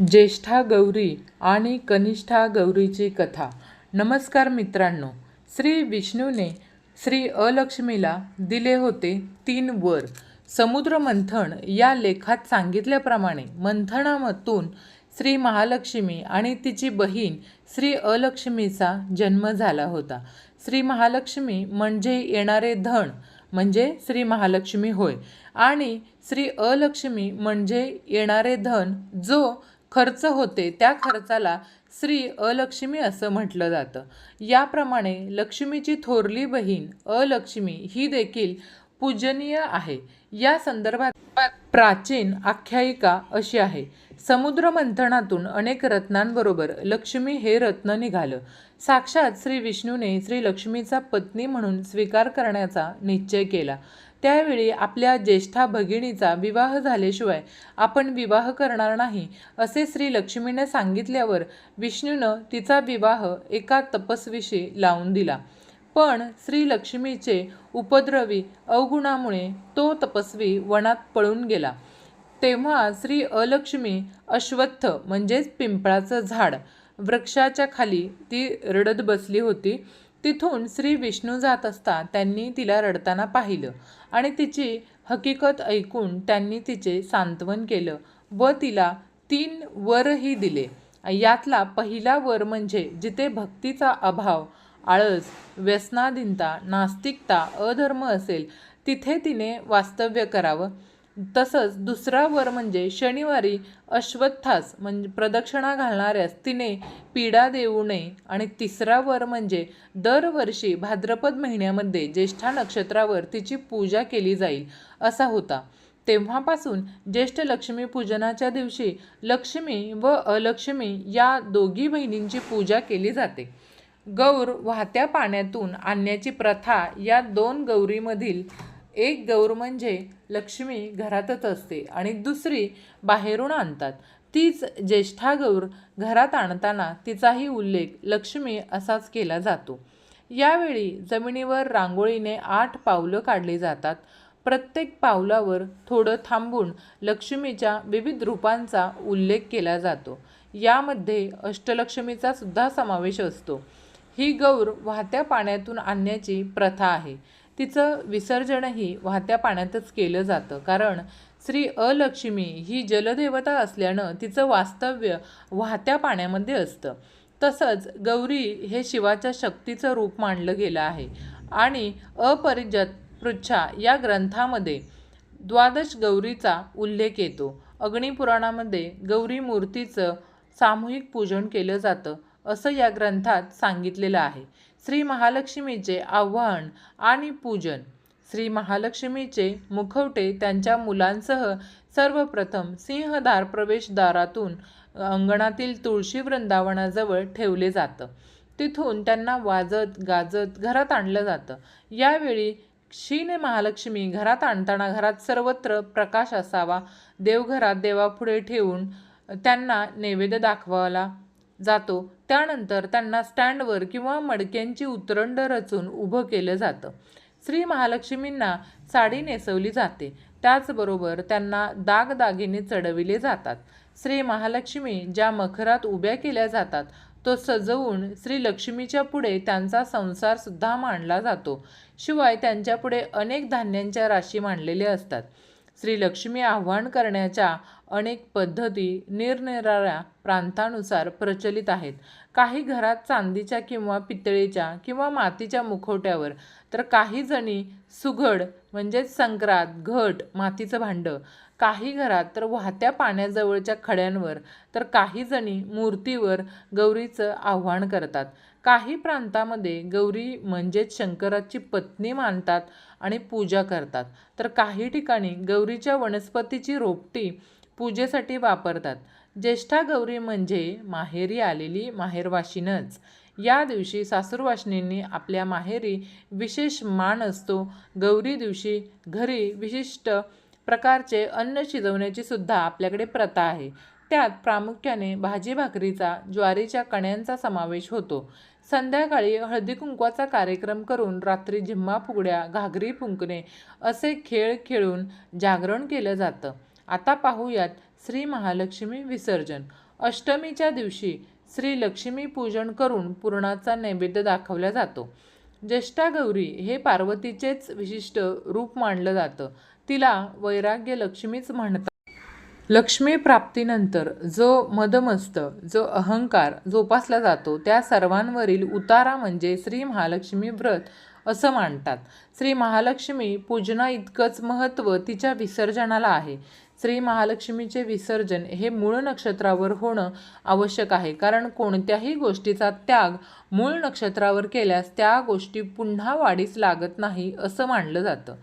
ज्येष्ठा गौरी आणि कनिष्ठा गौरीची कथा. नमस्कार मित्रांनो श्री विष्णूने श्री अलक्ष्मीला दिले होते तीन वर. समुद्र मंथन या लेखात सांगितल्याप्रमाणे मंथनामधून श्री महालक्ष्मी आणि तिची बहीण श्री अलक्ष्मीचा जन्म झाला होता. श्री महालक्ष्मी म्हणजे येणारे धन म्हणजे श्री महालक्ष्मी होय. आणि श्री अलक्ष्मी म्हणजे येणारे धन जो खर्च होते त्या खर्चाला श्री अलक्ष्मी असं म्हटलं जातं. याप्रमाणे लक्ष्मीची थोरली बहीण अलक्ष्मी ही देखील पूजनीय आहे. या संदर्भात प्राचीन आख्यायिका अशी आहे. समुद्र मंथनातून अनेक रत्नांबरोबर लक्ष्मी हे रत्न निघालं. साक्षात श्री विष्णूने श्री लक्ष्मीचा पत्नी म्हणून स्वीकार करण्याचा निश्चय केला. त्यावेळी आपल्या ज्येष्ठा भगिनीचा विवाह झाल्याशिवाय आपण विवाह करणार नाही असे श्री लक्ष्मीने सांगितल्यावर विष्णूनं तिचा विवाह एका तपस्वीशी लावून दिला. पण श्री लक्ष्मीचे उपद्रवी अवगुणामुळे तो तपस्वी वनात पळून गेला. तेव्हा श्री अलक्ष्मी अश्वत्थ म्हणजेच पिंपळाचं झाड वृक्षाच्या खाली ती रडत बसली होती. तिथून श्री विष्णू जात असता त्यांनी तिला रडताना पाहिलं आणि तिची हकीकत ऐकून त्यांनी तिचे सांत्वन केलं व तिला तीन वरही दिले. यातला पहिला वर म्हणजे जिथे भक्तीचा अभाव आळस व्यसनाधीनता नास्तिकता अधर्म असेल तिथे तिने वास्तव्य करावं. तसंच दुसरा वर म्हणजे शनिवारी अश्वत्थास म्हणजे प्रदक्षिणा घालणाऱ्यास तिने पीडा देऊ नये. आणि तिसरा वर म्हणजे दरवर्षी भाद्रपद महिन्यामध्ये ज्येष्ठा नक्षत्रावर तिची पूजा केली जाईल असा होता. तेव्हापासून ज्येष्ठ लक्ष्मी पूजनाच्या दिवशी लक्ष्मी व अलक्ष्मी या दोघी बहिणींची पूजा केली जाते. गौर वाहत्या पाण्यातून आणण्याची प्रथा या दोन गौरीमधील एक गौर म्हणजे लक्ष्मी घरातच असते आणि दुसरी बाहेरून आणतात. तीच ज्येष्ठा गौर घरात आणताना तिचाही उल्लेख लक्ष्मी असाच केला जातो. यावेळी जमिनीवर रांगोळीने आठ पावलं काढली जातात. प्रत्येक पावलावर थोडं थांबून लक्ष्मीच्या विविध रूपांचा उल्लेख केला जातो. यामध्ये अष्टलक्ष्मीचा सुद्धा समावेश असतो. ही गौर वाहत्या पाण्यातून आणण्याची प्रथा आहे. तिचं विसर्जनही वाहत्या पाण्यातच केलं जातं. कारण श्री अलक्ष्मी ही जलदेवता असल्यानं तिचं वास्तव्य वाहत्या पाण्यामध्ये असतं. तसंच गौरी हे शिवाच्या शक्तीचं रूप मानलं गेलं आहे. आणि अपरिजत पृच्छा या ग्रंथामध्ये द्वादश गौरीचा उल्लेख येतो. अग्निपुराणामध्ये गौरी मूर्तीचं सामूहिक पूजन केलं जातं असं या ग्रंथात सांगितलेलं आहे. श्री महालक्ष्मीचे आव्हान आणि पूजन. श्री महालक्ष्मीचे मुखवटे त्यांच्या मुलांसह सर्वप्रथम सिंहदार प्रवेशद्वारातून अंगणातील तुळशी वृंदावनाजवळ ठेवले जातं. तिथून त्यांना वाजत गाजत घरात आणलं जातं. यावेळी क्षीण महालक्ष्मी घरात आणताना घरात सर्वत्र प्रकाश असावा देवघरात देवापुढे ठेवून त्यांना नैवेद्य दाखवायला जातो. त्यानंतर त्यांना स्टँडवर किंवा मडक्यांची उतरंड रचून उभं केलं जातं. श्री महालक्ष्मींना साडी नेसवली जाते. त्याचबरोबर त्यांना दागदागिने चढविले जातात. श्री महालक्ष्मी ज्या मखरात उभ्या केल्या जातात तो सजवून श्री लक्ष्मीच्या पुढे त्यांचा संसारसुद्धा मांडला जातो. शिवाय त्यांच्यापुढे अनेक धान्यांच्या राशी मांडलेल्या असतात. श्री लक्ष्मी आव्हान करण्याच्या अनेक पद्धती निरनिराळ्या प्रांतानुसार प्रचलित आहेत. काही घरात चांदीच्या किंवा पितळेच्या किंवा मातीच्या मुखवट्यावर तर काही जणी सुघड म्हणजेच संक्रात घट मातीचं भांडं. काही घरात तर वाहत्या पाण्याजवळच्या खड्यांवर तर काही जणी मूर्तीवर गौरीचं आव्हान करतात. काही प्रांतामध्ये गौरी म्हणजेच शंकराची पत्नी मानतात आणि पूजा करतात. तर काही ठिकाणी गौरीच्या वनस्पतीची रोपटी पूजेसाठी वापरतात. ज्येष्ठा गौरी म्हणजे माहेरी आलेली माहेरवाशीनच. या दिवशी सासूरवाशिनींनी आपल्या माहेरी विशेष मान असतो. गौरी दिवशी घरी विशिष्ट प्रकारचे अन्न शिजवण्याची सुद्धा आपल्याकडे प्रथा आहे. त्यात प्रामुख्याने भाजी भाकरीचा ज्वारीच्या कण्यांचा समावेश होतो. संध्याकाळी हळदी कुंकवाचा कार्यक्रम करून रात्री झिम्मा फुगड्या घागरी फुंकणे असे खेळ खेळून जागरण केलं जातं. आता पाहूयात श्री महालक्ष्मी विसर्जन. अष्टमीच्या दिवशी श्री लक्ष्मी पूजन करून पुरणाचा नैवेद्य दाखवला जातो. ज्येष्ठा गौरी हे पार्वतीचेच विशिष्ट रूप मानलं जातं. तिला वैराग्य लक्ष्मीच म्हणतात. लक्ष्मी प्राप्तीनंतर जो मदमस्त जो अहंकार जोपासला जातो त्या सर्वांवरील उतारा म्हणजे श्री महालक्ष्मी व्रत असं मानतात. श्री महालक्ष्मी पूजना इतकंच महत्त्व तिच्या विसर्जनाला आहे. श्री महालक्ष्मीचे विसर्जन हे मूळ नक्षत्रावर होणं आवश्यक आहे. कारण कोणत्याही गोष्टीचा त्याग मूळ नक्षत्रावर केल्यास त्या गोष्टी पुन्हा वाढीस लागत नाही असं मानलं जातं.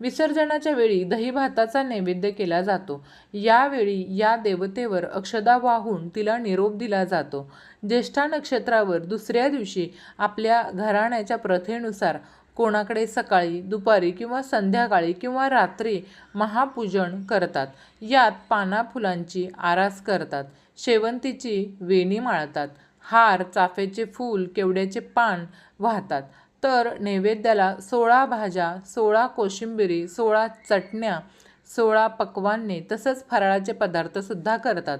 विसर्जनाच्या वेळी दहीभाताचा नैवेद्य केला जातो. यावेळी या देवतेवर अक्षदा वाहून तिला निरोप दिला जातो. ज्येष्ठा नक्षत्रावर दुसऱ्या दिवशी आपल्या घराण्याच्या प्रथेनुसार कोणाकडे सकाळी दुपारी किंवा संध्याकाळी किंवा रात्री महापूजन करतात. यात पाना फुलांची आरास करतात. शेवंतीची वेणी माळतात. हार चाफ्याचे फूल केवड्याचे पान वाहतात. तर नैवेद्याला सोळा भाज्या सोळा कोशिंबिरी सोळा चटण्या सोळा पक्वान्ने तसंच फराळाचे पदार्थसुद्धा करतात.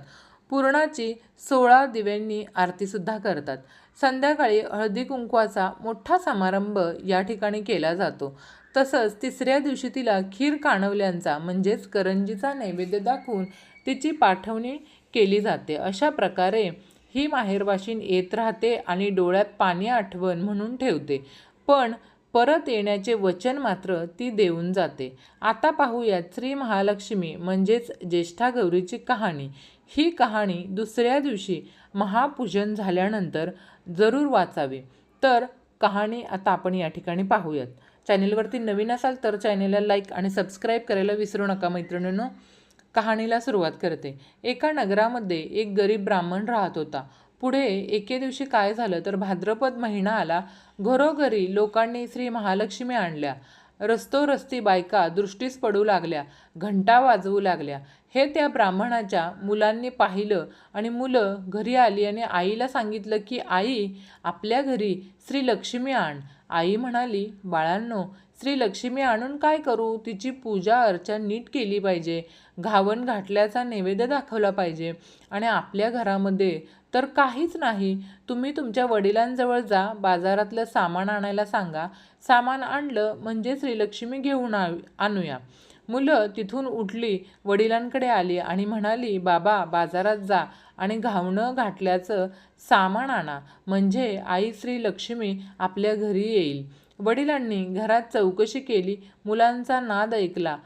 पुरणाची सोळा दिव्यांनी आरतीसुद्धा करतात. संध्याकाळी हळदी कुंकवाचा मोठा समारंभ या ठिकाणी केला जातो. तसंच तिसऱ्या दिवशी तिला खीर काणवल्यांचा म्हणजेच करंजीचा नैवेद्य दाखवून तिची पाठवणी केली जाते. अशा प्रकारे ही माहेरवाशीन येत राहते आणि डोळ्यात पाणी आठवण म्हणून ठेवते. पण परत येण्याचे वचन मात्र ती देऊन जाते. आता पाहूयात श्री महालक्ष्मी म्हणजेच ज्येष्ठा गौरीची कहाणी. ही कहाणी दुसऱ्या दिवशी महापूजन झाल्यानंतर जरूर वाचावी. तर कहाणी आता आपण या ठिकाणी पाहूयात. चॅनेलवरती नवीन असाल तर चॅनेलला लाईक आणि सबस्क्राईब करायला विसरू नका मैत्रिणींनो. कहाणीला सुरुवात करते. एका नगरामध्ये एक गरीब ब्राह्मण राहत होता. पुढे एके दिवशी काय झालं तर भाद्रपद महिना आला. घरोघरी लोकांनी श्री महालक्ष्मी आणल्या. रस्तोरस्ती बायका दृष्टीस पडू लागल्या घंटा वाजवू लागल्या. हे त्या ब्राह्मणाच्या मुलांनी पाहिलं आणि मुलं घरी आली आणि आईला सांगितलं की आई आपल्या घरी श्री लक्ष्मी आण. आई म्हणाली बाळांनो श्री लक्ष्मी आणून काय करू? तिची पूजा अर्चा नीट केली पाहिजे. घावन घाटल्याचा नैवेद्य दाखवला पाहिजे. आणि आपल्या घरामध्ये तर काहीच नाही. तुम्ही तुमच्या वडिलांजवळ जा बाजारातलं सामान आणायला सांगा. सामान आणलं म्हणजे श्रीलक्ष्मी घेऊन आणूया. मुलं तिथून उठली वडिलांकडे आली आणि म्हणाली बाबा बाजारात जा आणि घावणं घाटल्याचं सामान आणा. म्हणजे आई श्री लक्ष्मी आपल्या घरी येईल. वडिलांनी घरात चौकशी केली. मुलांचा नाद ऐकला.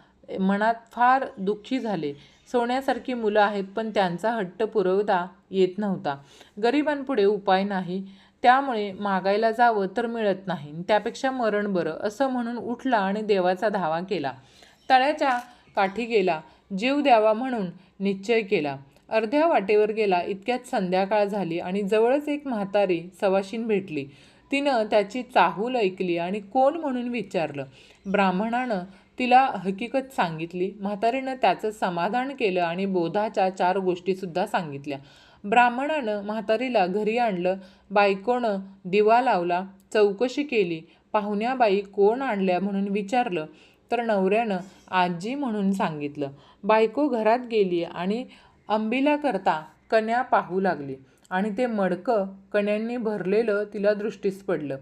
मनात फार दुःखी झाले. सोन्यासारखी मुलं आहेत पण त्यांचा हट्ट पुरवता येत नव्हता. गरिबांपुढे उपाय नाही. त्यामुळे मागायला जावं तर मिळत नाही. त्यापेक्षा मरण बरं असं म्हणून उठला आणि देवाचा धावा केला. तळ्याच्या काठी गेला जीव द्यावा म्हणून निश्चय केला. अर्ध्या वाटेवर गेला इतक्यात संध्याकाळ झाली आणि जवळच एक म्हातारी सवाशीन भेटली. तिनं त्याची चाहूल ऐकली आणि कोण म्हणून विचारलं? ब्राह्मणानं तिला हकीकत सांगितली. म्हातारीनं त्याचं समाधान केलं आणि बोधाच्या चार गोष्टीसुद्धा सांगितल्या. ब्राह्मणानं म्हातारीला घरी आणलं बायकोनं दिवा लावला चौकशी केली पाहुण्याबाई कोण आणल्या म्हणून विचारलं तर नवऱ्यानं आजी म्हणून सांगितलं. बायको घरात गेली आणि अंबिला करता कन्या पाहू लागली आणि ते मडकं कण्यांनी भरलेलं तिला दृष्टीस पडलं.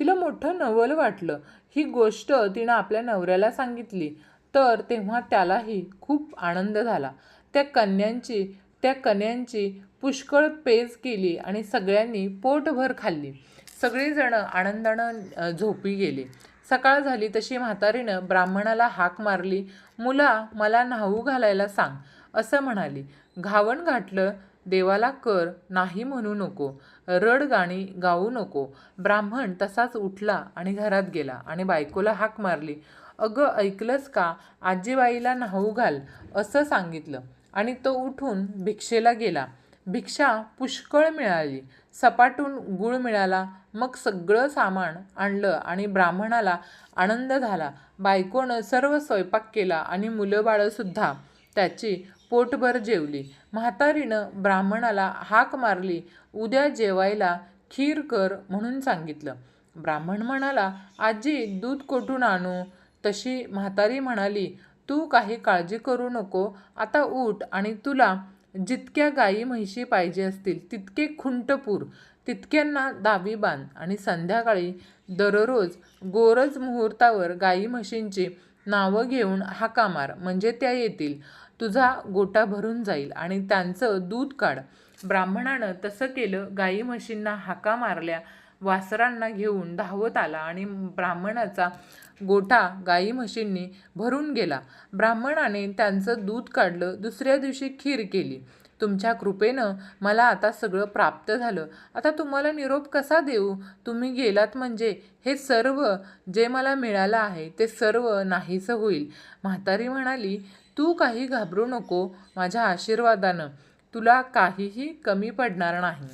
तिला मोठं नवल वाटलं. ही गोष्ट तिनं आपल्या नवऱ्याला सांगितली. तर तेव्हा त्यालाही खूप आनंद झाला. त्या कन्यांची त्या कन्यांची पुष्कळ पेज केली आणि सगळ्यांनी पोटभर खाल्ली. सगळीजणं आनंदानं झोपी गेले. सकाळ झाली तशी म्हातारीनं ब्राह्मणाला हाक मारली मुला मला न्हाऊ घालायला सांग असं म्हणाली. घावण घातलं देवाला कर नाही म्हणू नको रड गाणी गाऊ नको. ब्राह्मण तसाच उठला आणि घरात गेला आणि बायकोला हाक मारली. अगं ऐकलंस का? आजीबाईला न्हाऊ घाल असं सांगितलं. आणि तो उठून भिक्षेला गेला. भिक्षा पुष्कळ मिळाली. सपाटून गुळ मिळाला. मग सगळं सामान आणलं आणि ब्राह्मणाला आनंद झाला. बायकोनं सर्व स्वयंपाक केला आणि मुलं बाळंसुद्धा त्याची पोटभर जेवली. म्हातारीनं ब्राह्मणाला हाक मारली. उद्या जेवायला खीर कर म्हणून सांगितलं. ब्राह्मण म्हणाला आजी दूध कोठून आणू? तशी म्हातारी म्हणाली तू काही काळजी करू नको. आता उठ आणि तुला जितक्या गायी म्हैशी पाहिजे असतील तितके खुंटपूर तितक्यांना दावी बांध. आणि संध्याकाळी दररोज गोरज मुहूर्तावर गायी म्हशींची नावं घेऊन हाका मार. म्हणजे त्या येतील. तुझा गोटा भरून जाईल आणि त्यांचं दूध काढ. ब्राह्मणानं तसं केलं. गायी म्हशींना हाका मारल्या वासरांना घेऊन धावत आला आणि ब्राह्मणाचा गोठा गाई म्हशींनी भरून गेला. ब्राह्मणाने त्यांचं दूध काढलं दुसऱ्या दिवशी खीर केली. तुमच्या कृपेनं मला आता सगळं प्राप्त झालं. आता तुम्हाला निरोप कसा देऊ? तुम्ही गेलात म्हणजे हे सर्व जे मला मिळालं आहे ते सर्व नाहीसं होईल. म्हातारी म्हणाली तू काही घाबरू नको माझ्या आशीर्वादानं. तुला काहीही कमी पडणार नाही.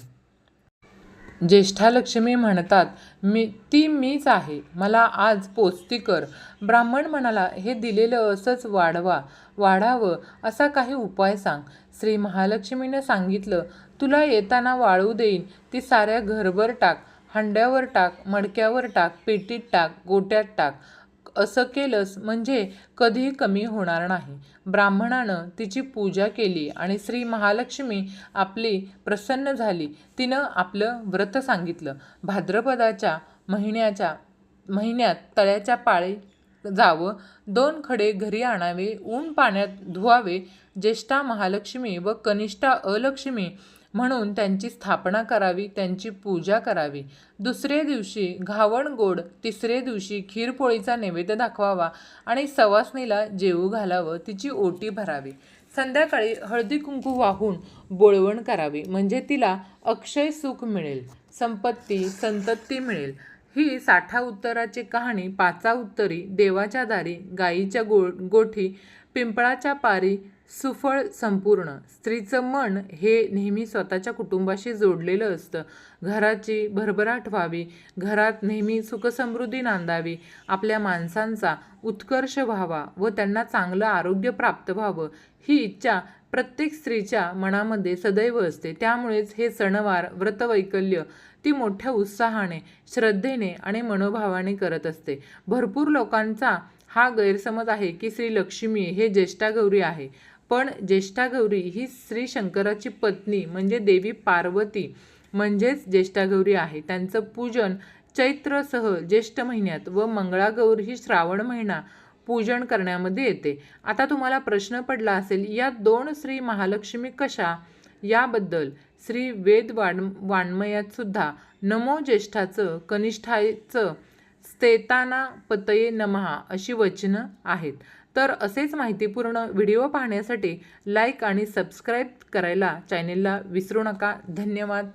ज्येष्ठालक्ष्मी म्हणतात मी ती मीच आहे. मला आज पोचती कर. ब्राह्मण म्हणाला हे दिलेलं असंच वाढवा वाढावं असा काही उपाय सांग. श्री महालक्ष्मीनं सांगितलं तुला येताना वाळू देईन. ती साऱ्या घरभर टाक हंड्यावर टाक मडक्यावर टाक पेटीत टाक गोट्यात टाक. असं केलंस म्हणजे कधीही कमी होणार नाही. ब्राह्मणानं तिची पूजा केली आणि श्री महालक्ष्मी आपली प्रसन्न झाली. तिनं आपलं व्रत सांगितलं. भाद्रपदाच्या महिन्याच्या महिन्यात तळ्याच्या पाळी जावं दोन खडे घरी आणावे ऊन पाण्यात धुवावे ज्येष्ठा महालक्ष्मी व कनिष्ठा अलक्ष्मी म्हणून त्यांची स्थापना करावी त्यांची पूजा करावी. दुसरे दिवशी घावण गोड तिसरे दिवशी खीरपोळीचा नैवेद्य दाखवावा आणि सवासणीला जेवू घालावं तिची ओटी भरावी. संध्याकाळी हळदी कुंकू वाहून बोळवण करावी म्हणजे तिला अक्षय सुख मिळेल संपत्ती संतत्ती मिळेल. ही साठा उत्तराची कहाणी पाचा उत्तरी देवाच्या दारी गाईच्या गो गोठी पिंपळाच्या पारी सुफळ संपूर्ण. स्त्रीचं मन हे नेहमी स्वतःच्या कुटुंबाशी जोडलेलं असतं. घराची भरभराट व्हावी. घरात नेहमी सुखसमृद्धी नांदावी. आपल्या माणसांचा उत्कर्ष व्हावा व त्यांना चांगलं आरोग्य प्राप्त व्हावं. ही इच्छा प्रत्येक स्त्रीच्या मनामध्ये सदैव असते. त्यामुळेच हे सणवार व्रतवैकल्य ती मोठ्या उत्साहाने श्रद्धेने आणि मनोभावाने करत असते. भरपूर लोकांचा हा गैरसमज आहे की श्री लक्ष्मी हे ज्येष्ठा गौरी आहे. पण ज्येष्ठा गौरी ही श्री शंकराची पत्नी म्हणजे देवी पार्वती म्हणजेच ज्येष्ठा गौरी आहे. त्यांचं पूजन चैत्रसह ज्येष्ठ महिन्यात व मंगळागौर ही श्रावण महिना पूजन करण्यामध्ये येते. आता तुम्हाला प्रश्न पडला असेल या दोन श्री महालक्ष्मी कशा? याबद्दल श्री वेद वाण वाङ्मयात सुद्धा नमो ज्येष्ठाचं कनिष्ठाचं स्तेताना पतये नमहा अशी वचनं आहेत. तर असेच माहितीपूर्ण व्हिडिओ पाहण्यासाठी लाईक आणि सबस्क्राईब करायला चॅनेलला विसरू नका. धन्यवाद.